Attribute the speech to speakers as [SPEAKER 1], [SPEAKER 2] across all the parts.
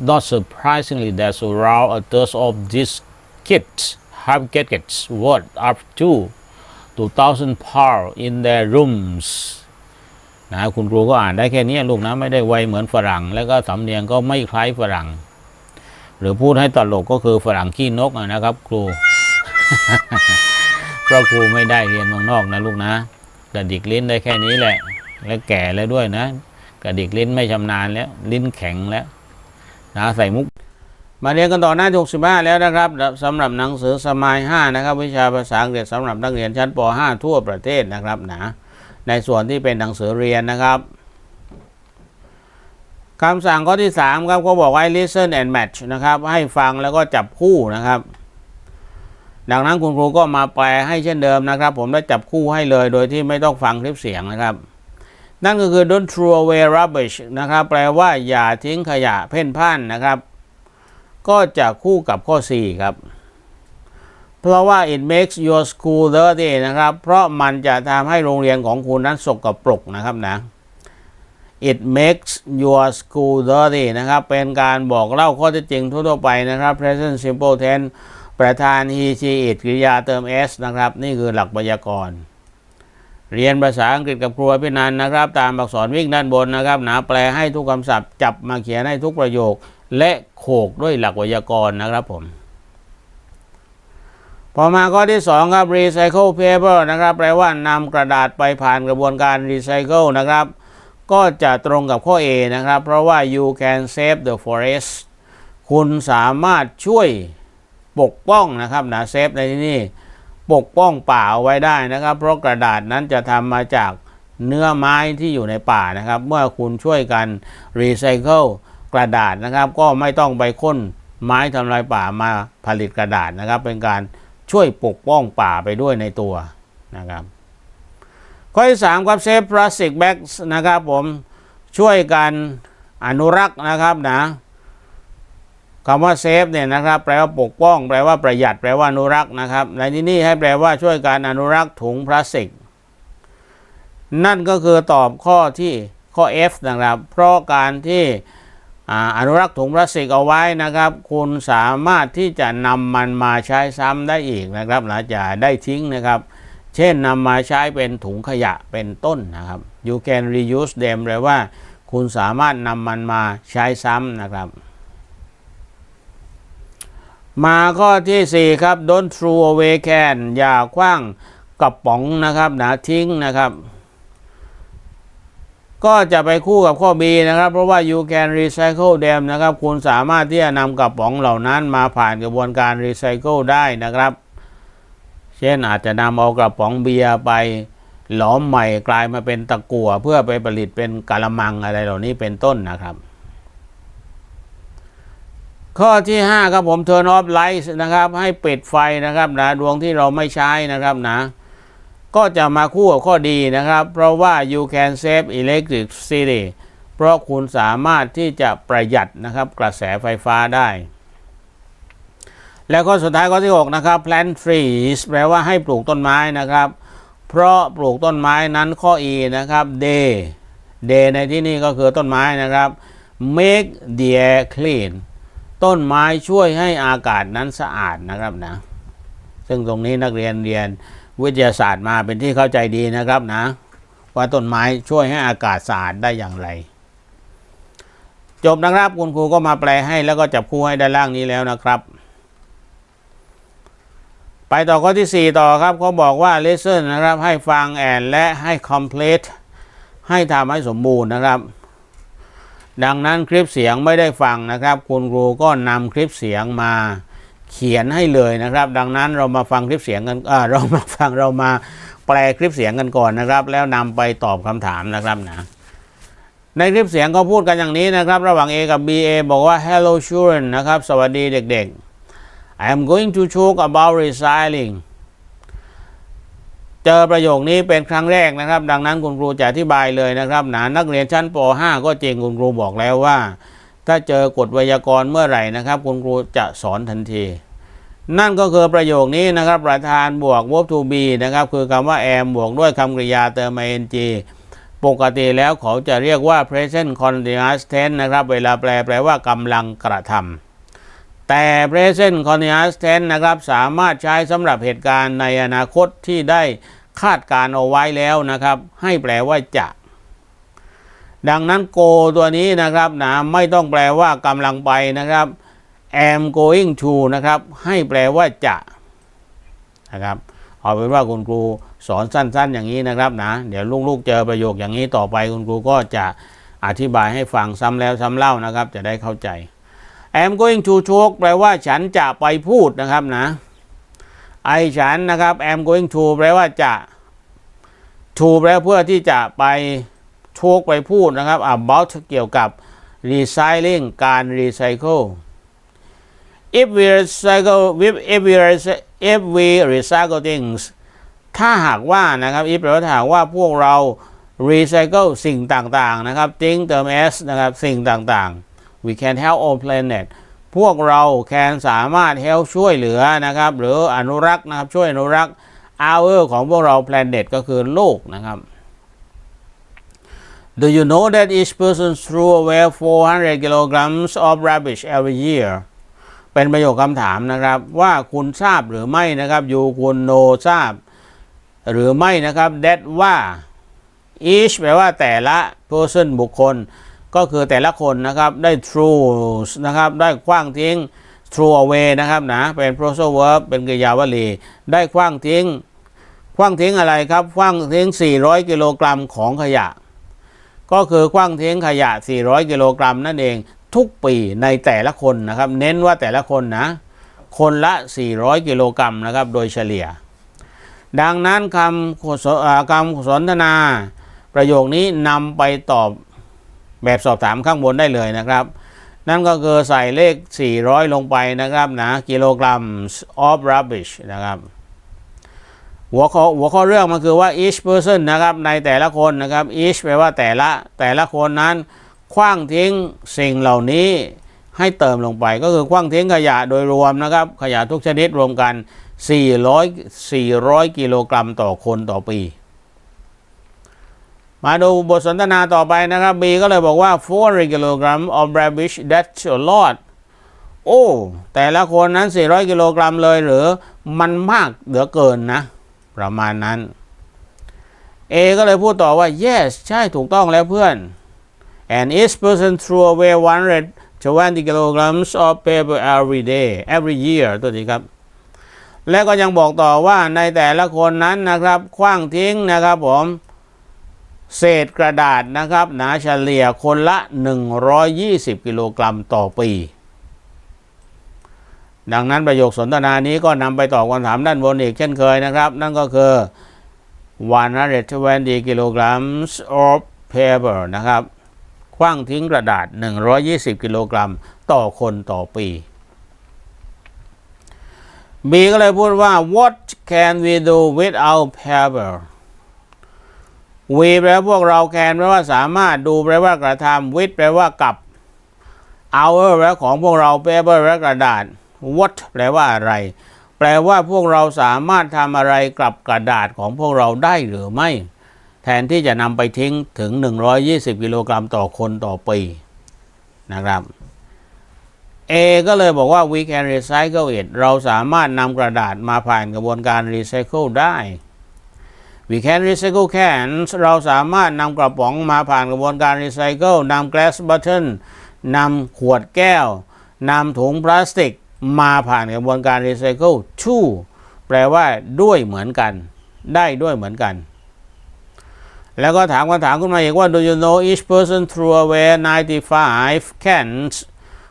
[SPEAKER 1] not surprisingly there's around a third of these kids have gadgets worth up to 2,000 pounds in their rooms นะคุณครูก็อ่านได้แค่นี้ลูกนะ ไม่ได้ไวเหมือนฝรั่ง แล้วก็สำเนียงก็ไม่คล้ายฝรั่ง หรือพูดให้ตลกก็คือฝรั่งขี้นกนะครับ ครูเพราะครูไม่ได้เรียนเมืองนอกนะลูกนะกระดิกลิ้นได้แค่นี้แหละ และแก่แล้วด้วยนะกระดิกลิ้นไม่ชำนาญแล้ว ลิ้นแข็งแล้ว นะใส่มุก มาเรียนกันต่อหน้าที่65 แล้วนะครับสำหรับหนังสือสมัย5นะครับ วิชาภาษาอังกฤษสำหรับนักเรียนชั้นป .5 ทั่วประเทศนะครับนะในส่วนที่เป็นหนังสือเรียนนะครับคำสั่งข้อที่ 3 ครับก็บอกว่า listen and match นะครับ ให้ฟังแล้วก็จับคู่นะครับ ดังนั้นคุณครูก็มาแปลให้เช่นเดิมนะครับ ผมได้จับคู่ให้เลยโดยที่ไม่ต้องฟังคลิปเสียงนะครับ นั่นก็คือ don't throw away rubbish นะครับ แปลว่าอย่าทิ้งขยะเพ่นพ่านนะครับ ก็จะคู่กับข้อ 4 ครับ เพราะว่า it makes your school dirty นะครับ เพราะมันจะทำให้โรงเรียนของคุณนั้นสกปรกนะครับนะ it makes your school dirty นะครับ เป็นการบอกเล่าข้อเท็จจริงทั่วๆไปนะครับ present simple tense ประธาน he she it กริยาเติม s นะครับ นี่คือหลักไวยากรณ์ เรียนภาษาอังกฤษกับครูพินันนะครับ ตามอักษรวิ่งด้านบนนะครับ หนาแปลให้ทุกคำศัพท์จับมาเขียนให้ทุกประโยค และโขกด้วยหลักไวยากรณ์นะครับผมพอมาข้อที่ 2 ครับ recycle paper นะครับ แปลว่านำกระดาษไปผ่านกระบวนการ recycle นะครับ ก็จะตรงกับข้อ A นะครับ เพราะว่า you can save the forest คุณสามารถช่วยปกป้องนะครับนะเซฟในที่นี้ ปกป้องป่าเอาไว้ได้นะครับ เพราะกระดาษนั้นจะทำมาจากเนื้อไม้ที่อยู่ในป่านะครับ เมื่อคุณช่วยกันรีไซเคิลกระดาษนะครับ ก็ไม่ต้องไปค้นไม้ทำลายป่ามาผลิตกระดาษนะครับ เป็นการช่วยปกป้องป่าไปด้วยในตัวนะครับ ข้อที่สามครับเซฟพลาสติกแบ็กนะครับผมช่วยกันอนุรักษ์นะครับนะ คำว่าเซฟเนี่ยนะครับแปลว่าปกป้อง แปลว่าประหยัด แปลว่าอนุรักษ์นะครับในที่นี้ให้แปลว่าช่วยการอนุรักษ์ถุงพลาสติก นั่นก็คือตอบข้อที่ข้อ F นะครับ เพราะการที่อนุรักษ์ถุงพลาสติกเอาไว้นะครับ คุณสามารถที่จะนำมันมาใช้ซ้ำได้อีกนะครับหลังจากได้ทิ้งนะครับ เช่นนำมาใช้เป็นถุงขยะเป็นต้นนะครับ you can reuse them แปลว่า คุณสามารถนำมันมาใช้ซ้ำนะครับ มาข้อที่ 4 ครับ don't throw away can อย่าคว้างกระป๋องนะครับนะทิ้งนะครับ ก็จะไปคู่กับข้อ B นะครับ เพราะว่า you can recycle them นะครับ คุณสามารถที่จะนำกระป๋องเหล่านั้นมาผ่านกระบวนการ recycle ได้นะครับ เช่นอาจจะนำเอากระป๋องเบียร์ไปหลอมใหม่กลายมาเป็นตะกั่วเพื่อไปผลิตเป็นกะละมังอะไรเหล่านี้เป็นต้นนะครับ ข้อที่ 5 ครับผม turn off lights นะครับ ให้ปิดไฟนะครับนะดวงที่เราไม่ใช้นะครับนะ ก็จะมาคู่กับข้อดีนะครับ เพราะว่า you can save electricity เพราะคุณสามารถที่จะประหยัดนะครับกระแสไฟฟ้าได้ แล้วก็สุดท้ายข้อที่ 6 นะครับ plant trees แปลว่าให้ปลูกต้นไม้นะครับ เพราะปลูกต้นไม้นั้นข้อ e นะครับ day day ในที่นี้ก็คือต้นไม้นะครับ make the air clean ต้นไม้ช่วยให้อากาศนั้นสะอาดนะครับนะ ซึ่งตรงนี้นักเรียนเรียนวิทยาศาสตร์มาเป็นที่เข้าใจดีนะครับนะ ว่าต้นไม้ช่วยให้อากาศสะอาดได้อย่างไร จบนะครับคุณครูก็มาแปลให้แล้วก็จับคู่ให้ด้านล่างนี้แล้วนะครับ ไปต่อข้อที่ 4 ต่อครับเขาบอกว่า listen นะครับให้ฟังแอนและให้ complete ให้ทำให้สมบูรณ์นะครับ ดังนั้นคลิปเสียงไม่ได้ฟังนะครับ คุณครูก็นำคลิปเสียงมาเขียนให้เลยนะครับ ดังนั้นเรามาฟังคลิปเสียงกันเรามาฟังเรามาแปลคลิปเสียงกันก่อนนะครับ แล้วนำไปตอบคำถามนะครับนะในคลิปเสียงเขาพูดกันอย่างนี้นะครับ ระหว่าง A กับ B A บอกว่า hello children นะครับ สวัสดีเด็กๆ I am going to talk about recycling เจอประโยคนี้เป็นครั้งแรกนะครับ ดังนั้นคุณครูจะอธิบายเลยนะครับหนะนักเรียนชั้นป .5 ก็จริงคุณครูบอกแล้วว่า ถ้าเจอกฎไวยากรณ์เมื่อไหร่นะครับ คุณครูจะสอนทันที นั่นก็คือประโยคนี้นะครับ ประธานบวก verb to be นะครับ คือคำว่า am บวกด้วยคำกริยาเติม ing ปกติแล้วเขาจะเรียกว่า present continuous tense นะครับ เวลาแปลแปลว่ากำลังกระทำ แต่ present continuous tense นะครับสามารถใช้สำหรับเหตุการณ์ในอนาคตที่ได้คาดการเอาไว้แล้วนะครับ ให้แปลว่าจะ ดังนั้น go ตัวนี้นะครับนะไม่ต้องแปลว่ากำลังไปนะครับ am going to นะครับ ให้แปลว่าจะนะครับเอาเป็นว่าคุณครูสอนสั้น ๆ อย่างนี้นะครับนะ เดี๋ยวลูกๆเจอประโยคอย่างนี้ต่อไปคุณครูก็จะอธิบายให้ฟังซ้ำแล้วซ้ำเล่านะครับ จะได้เข้าใจ am going to talk แปลว่าฉันจะไปพูดนะครับนะไอฉันนะครับ am going to แปลว่าจะ to แปลเพื่อที่จะไป talk ไปพูดนะครับ about เกี่ยวกับ recycling การ recycle if we recycle if we recy- if we recycle things ถ้าหากว่านะครับ if แปลว่าถ้าหากว่าพวกเรา recycle สิ่งต่างๆนะครับ thing เติม s นะครับ สิ่งต่างๆ we can help our planet พวกเรา can สามารถ help ช่วยเหลือนะครับ หรืออนุรักษ์นะครับ ช่วยอนุรักษ์ our ของพวกเรา planet ก็คือโลกนะครับ Do you know that each person threw away 400 kilograms of rubbish every year เป็นประโยคคำถามนะครับ ว่าคุณทราบหรือไม่นะครับยูคุณโนทราบ หรือไม่นะครับ that ว่า each แปลว่าแต่ละ person บุคคล ก็คือแต่ละคนนะครับได้ throw นะครับได้คว้างทิ้ง throw away นะครับนะเป็น phrasal verb เป็นกริยาวลี ได้คว้างทิ้งคว้างทิ้งอะไรครับคว้างทิ้ง 400 กิโลกรัมของขยะ ก็คือคว้างทิ้งขยะ 400 กิโลกรัมนั่นเองทุกปีในแต่ละคนนะครับ เน้นว่าแต่ละคนนะ คนละ 400 กิโลกรัมนะครับโดยเฉลี่ย ดังนั้นคำคำสนทนาประโยคนี้นำไปตอบ แบบสอบถามข้างบนได้เลยนะครับ นั่นก็คือใส่เลข 400 ลงไปนะครับนะกิโลกรัม of rubbish นะครับหัวข้อหัวข้อเรื่องมันคือว่า each person นะครับในแต่ละคนนะครับ each แปลว่าแต่ละแต่ละคนนั้นคว้างทิ้งสิ่งเหล่านี้ให้เติมลงไปก็คือคว้างทิ้งขยะโดยรวมนะครับ ขยะทุกชนิดรวมกัน 400 400 กิโลกรัมต่อคนต่อปี มาดูบทสนทนาต่อไปนะครับ B ก็เลยบอกว่า400กิโลกรัม of rubbish that's a lot โอ้ แต่ละคนนั้น 400 กิโลกรัมเลยหรือ มันมากเหลือเกินนะ ประมาณนั้น A ก็เลยพูดต่อว่า yes ใช่ถูกต้องแล้วเพื่อน and each person threw away 120 kilograms of paper every day every year ตัวนี้ครับ และก็ยังบอกต่อว่าในแต่ละคนนั้นนะครับ คว้างทิ้งนะครับผม เศษกระดาษนะครับหนาเฉลี่ยคนละ 120 กิโลกรัมต่อปี ดังนั้นประโยคสนทนานี้ก็นำไปตอบคำถามด้านบนอีกเช่นเคยนะครับ นั่นก็คือ 120 kilograms of paper นะครับคว้างทิ้งกระดาษ 120 กิโลกรัมต่อคนต่อปี B ก็เลยพูดว่า what can we do without paper we แปลว่าพวกเรา can แปลว่าสามารถดูแปลว่ากระทำ with แปลว่ากับ our แปลว่าของพวกเราแปลว่ากระดาษ what แปลว่าอะไร แปลว่าพวกเราสามารถทำอะไรกับกระดาษของพวกเราได้หรือไม่ แทนที่จะนำไปทิ้งถึง 120 กิโลกรัมต่อคนต่อปีนะครับ A ก็เลยบอกว่า we can recycle it เราสามารถนำกระดาษมาผ่านกระบวนการ recycle ได้ we can recycle cans เราสามารถนำกระป๋องมาผ่านกระบวนการรีไซเคิลนำ glass bottle นำขวดแก้วนำถุงพลาสติกมาผ่านกระบวนการรีไซเคิลชู่แปลว่าด้วยเหมือนกัน ได้ด้วยเหมือนกัน แล้วก็ถามคำถามขึ้นมาอีกว่า do you know each person threw away 95 cans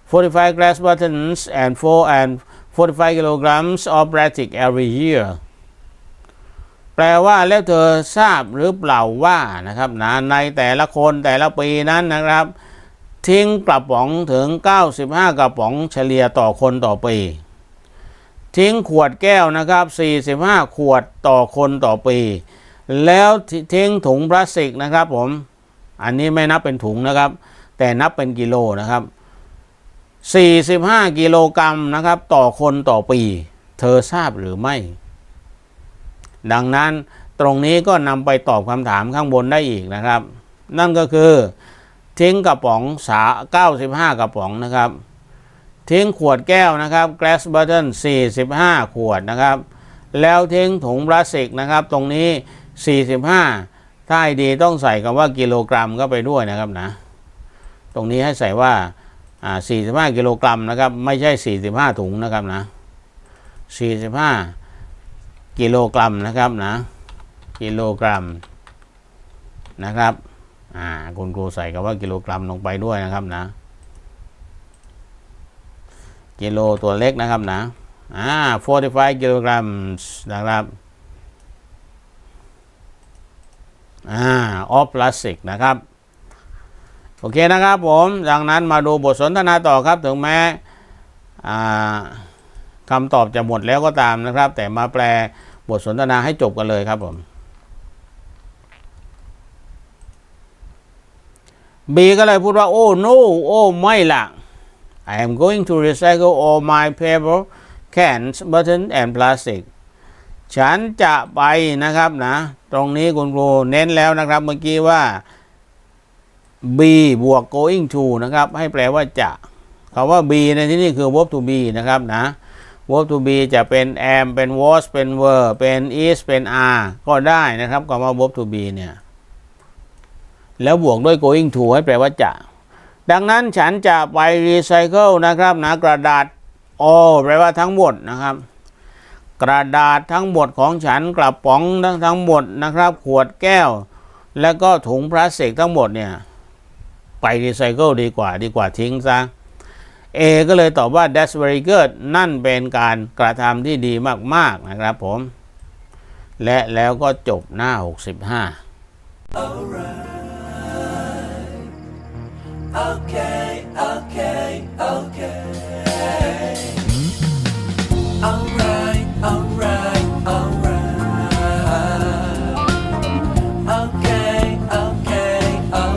[SPEAKER 1] 45 glass buttons and 4 and 45 kilograms of plastic every year แปลว่าแล้วเธอทราบหรือเปล่าว่านะครับนะในแต่ละคนแต่ละปีนั้นนะครับ ทิ้งกระป๋องถึง 95 กระป๋องเฉลี่ยต่อคนต่อปี ทิ้งขวดแก้วนะครับ 45 ขวดต่อคนต่อปี แล้วทิ้งถุงพลาสติกนะครับผมอันนี้ไม่นับเป็นถุงนะครับ แต่นับเป็นกิโลนะครับ 45 กิโลกรัมนะครับ ต่อคนต่อปี เธอทราบหรือไม่ ดังนั้นตรงนี้ก็นำไปตอบคำถามข้างบนได้อีกนะครับ นั่นก็คือ ทิ้งกระป๋องสา95 กระป๋องนะครับ ทิ้งขวดแก้วนะครับ glass bottle 45 ขวดนะครับ แล้วทิ้งถุงพลาสติกนะครับ ตรงนี้ 45 ถ้าให้ดีต้องใส่คำว่ากิโลกรัมก็ไปด้วยนะครับนะ ตรงนี้ให้ใส่ว่าอ่า45 กิโลกรัมนะครับ ไม่ใช่ 45 ถุงนะครับนะ45 กิโลกรัมนะครับนะ กิโลกรัมนะครับอ่าคุณครูใส่คำว่ากิโลกรัมลงไปด้วยนะครับนะ กิโลตัวเล็กนะครับนะอ่า45กิโลกรัมนะครับอ่า of plastic นะครับโอเคนะครับผม ดังนั้นมาดูบทสนทนาต่อครับ ถึงแม้อ่า คำตอบจะหมดแล้วก็ตามนะครับ แต่มาแปลบทสนทนาให้จบกันเลยครับผม B ก็เลยพูดว่า โอ้ no โอ้ ไม่ละ I am going to recycle all my paper cans button and plastic ฉันจะไปนะครับนะ ตรงนี้คุณครูเน้นแล้วนะครับเมื่อกี้ว่า B บวก going to นะครับ ให้แปลว่าจะคำว่า B ในที่นี้คือ verb to be นะครับนะ verb to be จะเป็น am เป็น was เป็น were เป็น is เป็น are ก็ได้นะครับคำว่า verb to be เนี่ย แล้วบวกด้วย going to ให้แปลว่าจะ ดังนั้นฉันจะไปรีไซเคิลนะครับนะกระดาษ all แปลว่าทั้งหมดนะครับ กระดาษทั้งหมดของฉันกระป๋องทั้งทั้งหมดนะครับ ขวดแก้ว แล้วก็ถุงพลาสติกทั้งหมดเนี่ย ไปรีไซเคิลดีกว่าดีกว่าทิ้งซะ เอก็เลยตอบว่า that's very good นั่นเป็นการกระทำที่ดีมาก ๆ นะครับผม และแล้วก็จบหน้า 65 Alright.
[SPEAKER 2] Okay, okay, okay.